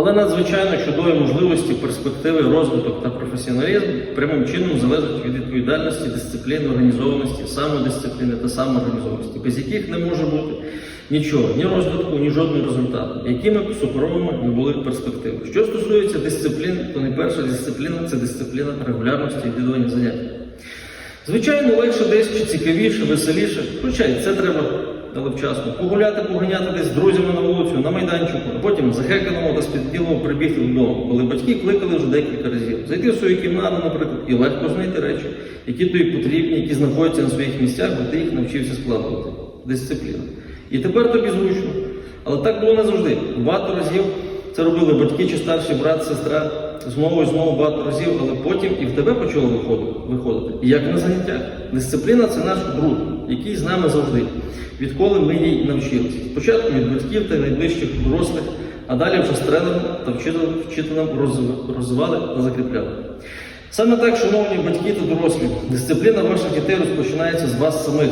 Але надзвичайно чудові можливості, перспективи, розвиток та професіоналізм прямим чином залежать від відповідальності, дисципліни, організованості, самодисципліни та самоорганізованості, без яких не може бути нічого, ні розвитку, ні жодного результату, якими б суперовими не були перспективи. Що стосується дисциплін, то найперша дисципліна це дисципліна регулярності відвідування занять. Звичайно, легше десь чи цікавіше, веселіше, хоча і це треба, але вчасно. Погуляти, поганяти десь з друзями на вулицю, на майданчику, а потім захеканому та спідділому прибігти додому, коли батьки кликали вже декілька разів. Зайти в свою кімнату, наприклад, і легко знайти речі, які тобі потрібні, які знаходяться на своїх місцях, бо ти їх навчився складувати. Дисципліна. І тепер тобі зручно. Але так було не завжди. Багато разів це робили батьки чи старший брат, сестра. Знову і знову багато разів, але потім і в тебе почало виходити. І як на заняттях. Дисципліна це наш друг, який з нами завжди, відколи ми їй навчилися. Спочатку від батьків та найближчих дорослих, а далі вже з тренером та вчителем розвивали та закріпляли. Саме так, шановні батьки та дорослі, дисципліна ваших дітей розпочинається з вас самих.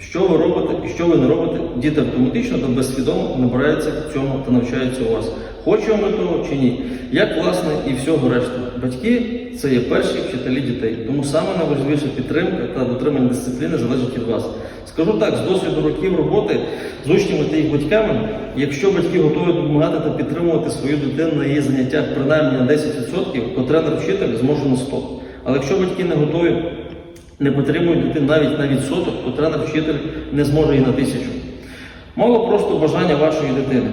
Що ви робите і що ви не робите, діти автоматично та безсвідомо набираються цьому та навчаються у вас. Хочемо ми того чи ні. Як власне і всього решта. Батьки це є перші вчителі дітей. Тому саме найважливіша підтримка та дотримання дисципліни залежить від вас. Скажу так, з досвіду років роботи з учнями та їх батьками, якщо батьки готові допомагати та підтримувати свою дитину на її заняттях принаймні на 10%, то тренер-вчитель зможе на 100%. Але якщо батьки не готові, не підтримують дитину навіть на відсоток, то тренер-вчитель не зможе і на тисячу. Мало просто бажання вашої дитини.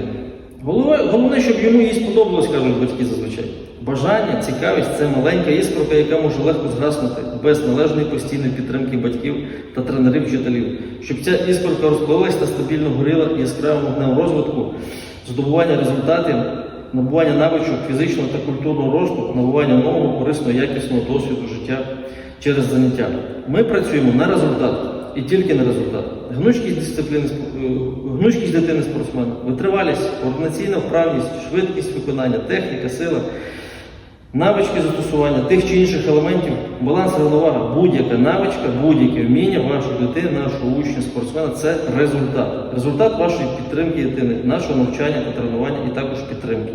Головне, щоб йому їй сподобалось, кажуть батьки зазвичай. Бажання, цікавість це маленька іскорка, яка може легко згаснути без належної постійної підтримки батьків та тренерів вчителів. Щоб ця іскорка розпалилась та стабільно горіла яскравим вогнем розвитку, здобування результатів, набування навичок фізичного та культурного росту, набування нового, корисного, якісного досвіду життя через заняття. Ми працюємо на результат і тільки на результат. Гнучкість дисципліни, е, гнучкість дитини спортсмена, витривалість, координаційна вправність, швидкість виконання, техніка, сила, навички застосування тих чи інших елементів, баланс рівновага, будь-яка навичка, будь-яке вміння вашої дитини, нашого учня, спортсмена це результат. Результат вашої підтримки дитини, нашого навчання та тренування і також підтримки.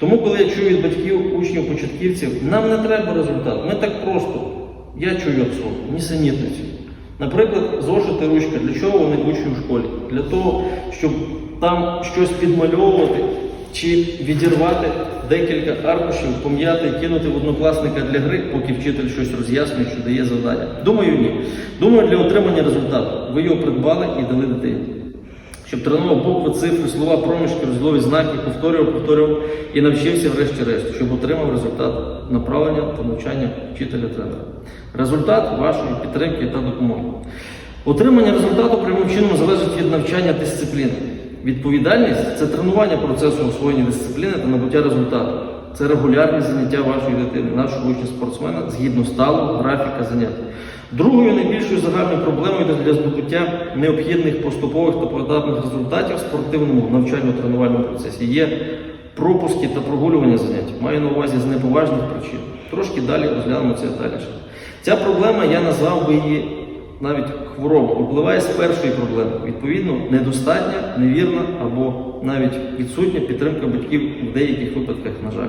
Тому, коли я чую від батьків, учнів, початківців, нам не треба результат. Ми так просто. Я чую абсурд, нісенітниці. Наприклад, зошити ручка, для чого вони учні в школі? Для того, щоб там щось підмальовувати чи відірвати декілька аркушів, пом'яти кинути в однокласника для гри, поки вчитель щось роз'яснює, що дає завдання. Думаю, ні. Думаю, для отримання результату. Ви його придбали і дали дитині. Щоб тренував букви, цифри, слова, проміжки, розділові знаки, повторював, повторював і навчився врешті-решт, щоб отримав результат направлення та навчання вчителя-тренера. Результат вашої підтримки та допомоги. Отримання результату прямим чином залежить від навчання дисципліни. Відповідальність це тренування процесу освоєння дисципліни та набуття результату. Це регулярні заняття вашої дитини, нашого учня спортсмена згідно сталого графіка занять. Другою найбільшою загальною проблемою для здобуття необхідних поступових та поетапних результатів в спортивному навчально-тренувальному процесі є пропуски та прогулювання занять. Маю на увазі з неповажних причин. Трошки далі розглянемо це детальніше. Ця проблема, я назвав би її навіть хвороба, випливає з першої проблеми. Відповідно, недостатня, невірна або навіть відсутня підтримка батьків в деяких випадках, на жаль.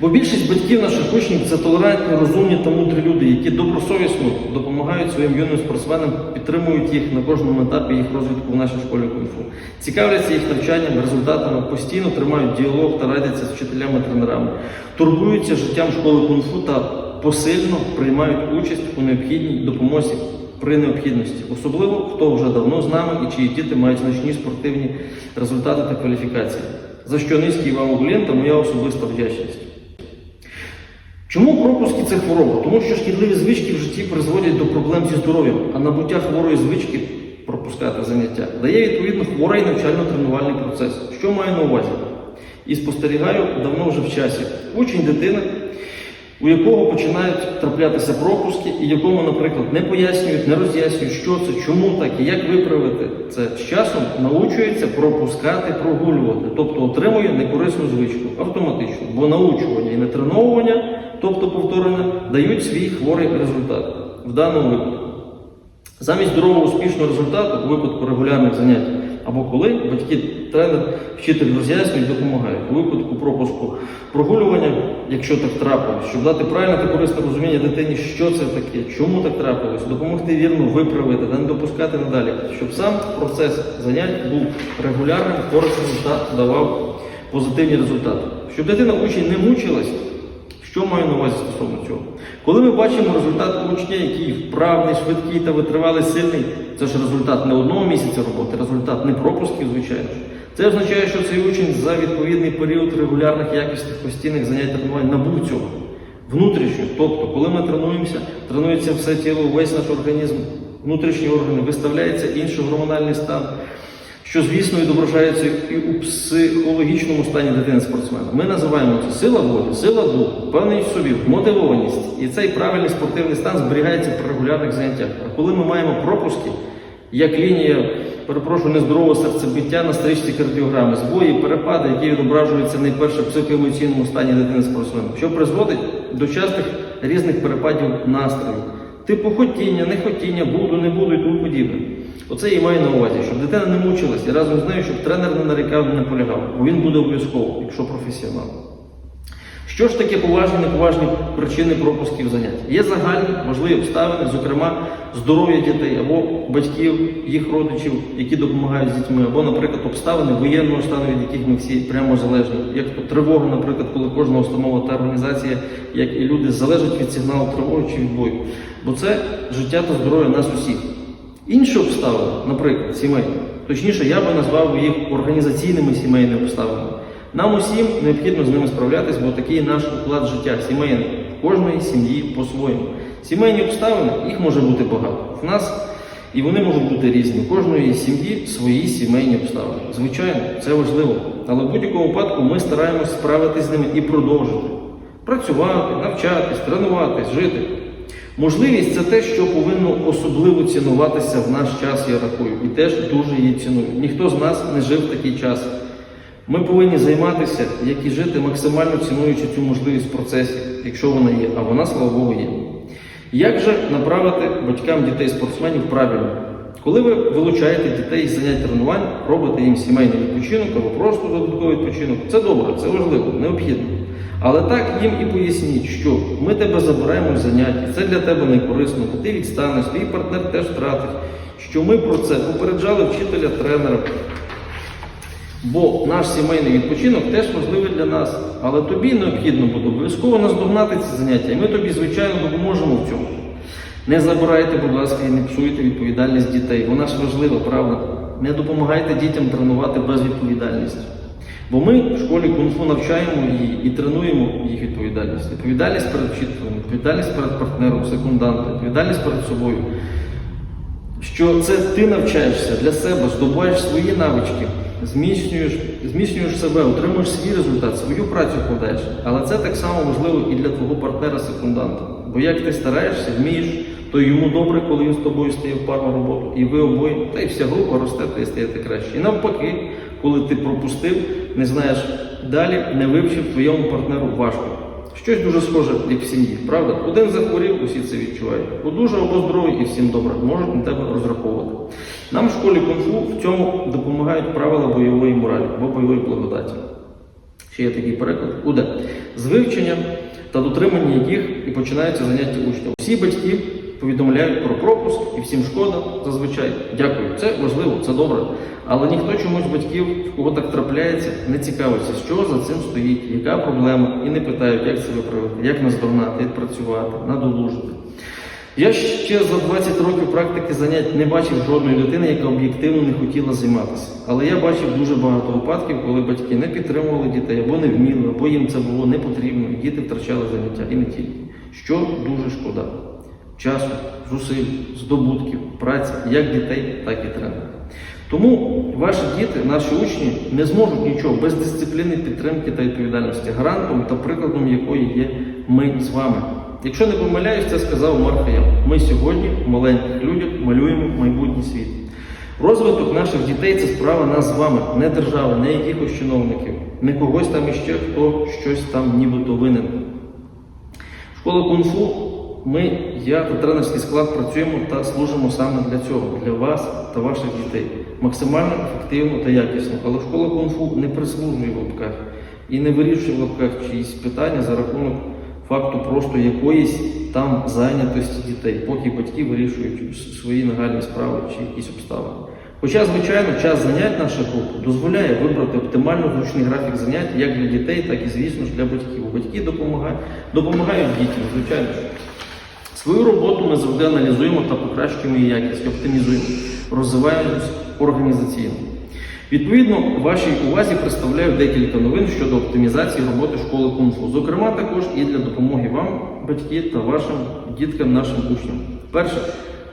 Бо більшість батьків наших учнів це толерантні, розумні та мудрі люди, які добросовісно допомагають своїм юним спортсменам, підтримують їх на кожному етапі їх розвитку в нашій школі кунг-фу. Цікавляться їх навчанням, результатами, постійно тримають діалог та радяться з вчителями-тренерами, турбуються життям школи кунг-фу та посильно приймають участь у необхідній допомозі при необхідності, особливо хто вже давно з нами і чиї діти мають значні спортивні результати та кваліфікації. За що низький вам уклін та моя особиста вдячність. Чому пропуски це хвороба? Тому що шкідливі звички в житті призводять до проблем зі здоров'ям, а набуття хворої звички пропускати заняття дає відповідно хворий навчально-тренувальний процес. Що маю на увазі? І спостерігаю давно вже в часі. Учень дитини, у якого починають траплятися пропуски, і якому, наприклад, не пояснюють, не роз'яснюють, що це, чому так і як виправити це з часом научується пропускати, прогулювати, тобто отримує некорисну звичку автоматично, бо научування і нетреновування, тобто повторення, дають свій хворий результат в даному випадку. Замість здорового успішного результату у випадку регулярних занять Або коли батьки, тренер, вчитель роз'яснюють, допомагають. У випадку пропуску прогулювання, якщо так трапилось, щоб дати правильне та корисне розуміння дитині, що це таке, чому так трапилось, допомогти вірно виправити, не допускати надалі, щоб сам процес занять був регулярним, корисним та давав позитивні результати. Щоб дитина учень не мучилась, що маю на увазі стосовно цього? Коли ми бачимо результат учня, який вправний, швидкий та витривалий, сильний, це ж результат не одного місяця роботи, результат не пропусків, звичайно ж. Це означає, що цей учень за відповідний період регулярних якісних постійних занять тренувань набув цього внутрішньо. Тобто, коли ми тренуємося, тренується все тіло, весь наш організм, внутрішні органи, виставляється інший гормональний стан що, звісно, відображається і у психологічному стані дитини-спортсмена. Ми називаємо це сила волі, сила духу, впевненість в собі, мотивованість. І цей правильний спортивний стан зберігається при регулярних заняттях. А коли ми маємо пропуски, як лінія, перепрошую, нездорового серцебиття на стрічці кардіограми, збої, перепади, які відображуються найперше в психоемоційному стані дитини-спортсмена, що призводить до частих різних перепадів настрою. Типу хотіння, нехотіння, буду, не буду і тому подібне. Оце і маю на увазі, щоб дитина не мучилась і разом з нею, щоб тренер не нарікав, не наполягав, бо він буде обов'язково, якщо професіонал. Що ж таке поважні, неповажні причини пропусків занять? Є загальні важливі обставини, зокрема здоров'я дітей або батьків, їх родичів, які допомагають з дітьми, або, наприклад, обставини воєнного стану, від яких ми всі прямо залежні, як тривога, наприклад, коли кожна установа та організація, як і люди, залежать від сигналу тривоги чи від бою. Бо це життя та здоров'я нас усіх. Інші обставини, наприклад, сімейні, точніше, я би назвав їх організаційними сімейними обставинами. Нам усім необхідно з ними справлятись, бо такий наш уклад життя сімейний, кожної сім'ї по-своєму. Сімейні обставини, їх може бути багато. В нас і вони можуть бути різні. У кожної сім'ї свої сімейні обставини. Звичайно, це важливо. Але в будь-якому випадку ми стараємось справитись з ними і продовжити. Працювати, навчатись, тренуватись, жити. Можливість це те, що повинно особливо цінуватися в наш час, я рахую, і теж дуже її ціную. Ніхто з нас не жив в такий час. Ми повинні займатися, як і жити, максимально цінуючи цю можливість в процесі, якщо вона є, а вона, слава Богу, є. Як же направити батькам дітей-спортсменів правильно? Коли ви вилучаєте дітей з занять тренувань, робите їм сімейний відпочинок або просто додатковий відпочинок, це добре, це важливо, необхідно. Але так їм і поясніть, що ми тебе забираємо з занять, і це для тебе не корисно, бо ти відстанеш, твій партнер теж втратить. Що ми про це попереджали вчителя, тренера. Бо наш сімейний відпочинок теж важливий для нас. Але тобі необхідно буде обов'язково наздогнати ці заняття, і ми тобі, звичайно, допоможемо в цьому. Не забирайте, будь ласка, і не псуйте відповідальність дітей. Вона ж важлива, правда? Не допомагайте дітям тренувати безвідповідальність. Бо ми в школі кунг-фу навчаємо її і тренуємо їх відповідальність. Відповідальність перед вчителем, відповідальність перед партнером, секундантом, відповідальність перед собою. Що це ти навчаєшся для себе, здобуваєш свої навички, зміцнюєш, зміцнюєш себе, отримуєш свій результат, свою працю вкладаєш. Але це так само важливо і для твого партнера-секунданта. Бо як ти стараєшся, вмієш, то йому добре, коли він з тобою стає в парну роботу, і ви обоє, та й вся група росте, та стаєте краще. І навпаки, коли ти пропустив, не знаєш далі, не вивчив твоєму партнеру важко. Щось дуже схоже, як в сім'ї, правда? Один захворів, усі це відчувають. Одужав або здоровий і всім добре, можуть на тебе розраховувати. Нам в школі кунг-фу в цьому допомагають правила бойової моралі або бойової благодаті. Ще є такий переклад. УД. З вивчення та дотримання яких і починаються заняття учня. Всі батьки повідомляють про пропуск і всім шкода зазвичай. Дякую, це важливо, це добре. Але ніхто чомусь батьків, в кого так трапляється, не цікавиться, що за цим стоїть, яка проблема, і не питають, як це виправити, як наздогнати, відпрацювати, надолужити. Я ще за 20 років практики занять не бачив жодної дитини, яка об'єктивно не хотіла займатися. Але я бачив дуже багато випадків, коли батьки не підтримували дітей або не вміли, або їм це було не потрібно, і діти втрачали заняття і не тільки. Що дуже шкода. Часу, зусиль, здобутків, праці як дітей, так і тренерів. Тому ваші діти, наші учні не зможуть нічого без дисципліни, підтримки та відповідальності, гарантом та прикладом якої є ми з вами. Якщо не помиляюсь, це сказав Марк. Ми сьогодні маленьких людях малюємо майбутній світ. Розвиток наших дітей це справа нас з вами, не держави, не якихось чиновників, не когось там іще, хто щось там нібито винен. Школа кунг-фу, ми, я та тренерський склад працюємо та служимо саме для цього, для вас та ваших дітей. максимально ефективно та якісно. Але школа кунг-фу не прислужує в лапках і не вирішує в лапках чиїсь питання за рахунок факту просто якоїсь там зайнятості дітей, поки батьки вирішують свої нагальні справи чи якісь обставини. Хоча, звичайно, час занять наших груп дозволяє вибрати оптимально зручний графік занять як для дітей, так і, звісно ж, для батьків. Батьки допомагають, допомагають дітям, звичайно. Свою роботу ми завжди аналізуємо та покращуємо її якість, оптимізуємо, розвиваємось організаційно. Відповідно, вашій увазі представляю декілька новин щодо оптимізації роботи школи кунг-фу. Зокрема, також і для допомоги вам, батьки, та вашим діткам, нашим учням. Перше,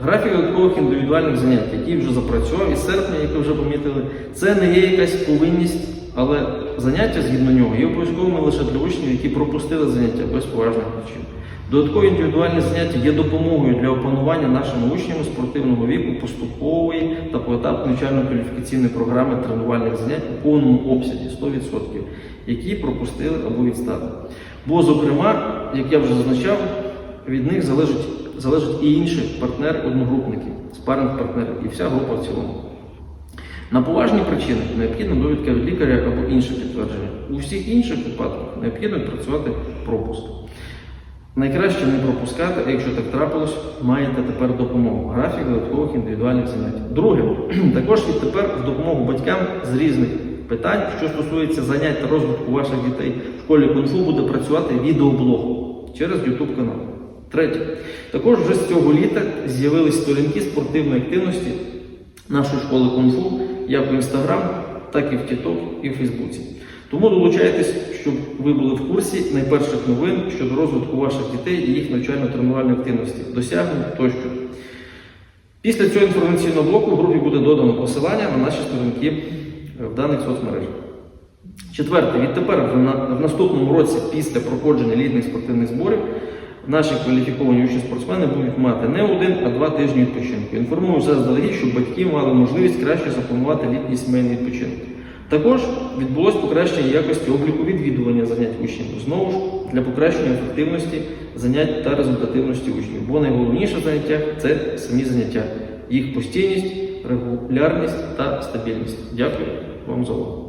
графік додаткових індивідуальних занять, який вже запрацював із серпня, як ви вже помітили, це не є якась повинність, але заняття згідно нього є обов'язковими лише для учнів, які пропустили заняття без поважних причин. Додаткові індивідуальні заняття є допомогою для опанування нашими учнями спортивного віку поступової та поетапної навчально-кваліфікаційної програми тренувальних занять у повному обсязі 100%, які пропустили або відстали. Бо, зокрема, як я вже зазначав, від них залежить, залежить і інші партнери-одногрупники, спаринг партнери і вся група в цілому. На поважні причини необхідна довідка від лікаря або інше підтвердження. У всіх інших випадках необхідно відпрацювати пропуск. Найкраще не пропускати, а якщо так трапилось, маєте тепер допомогу. Графік додаткових індивідуальних занять. Друге, також відтепер в допомогу батькам з різних питань, що стосується занять та розвитку ваших дітей в школі кунг-фу, буде працювати відеоблог через YouTube канал. Третє, також вже з цього літа з'явились сторінки спортивної активності нашої школи кунг-фу як в Instagram, так і в TikTok і в Фейсбуці. Тому долучайтесь, щоб ви були в курсі найперших новин щодо розвитку ваших дітей і їх навчально-тренувальної активності, досягнень тощо. Після цього інформаційного блоку в групі буде додано посилання на наші сторінки в даних соцмережах. Четверте, відтепер в, наступному році, після проходження літніх спортивних зборів, наші кваліфіковані учні спортсмени будуть мати не один, а два тижні відпочинку. Інформую заздалегідь, щоб батьки мали можливість краще запланувати літній сімейний відпочинок. Також відбулось покращення якості обліку відвідування занять учнів. Знову ж для покращення ефективності занять та результативності учнів. Бо найголовніше заняття це самі заняття, їх постійність, регулярність та стабільність. Дякую вам за увагу.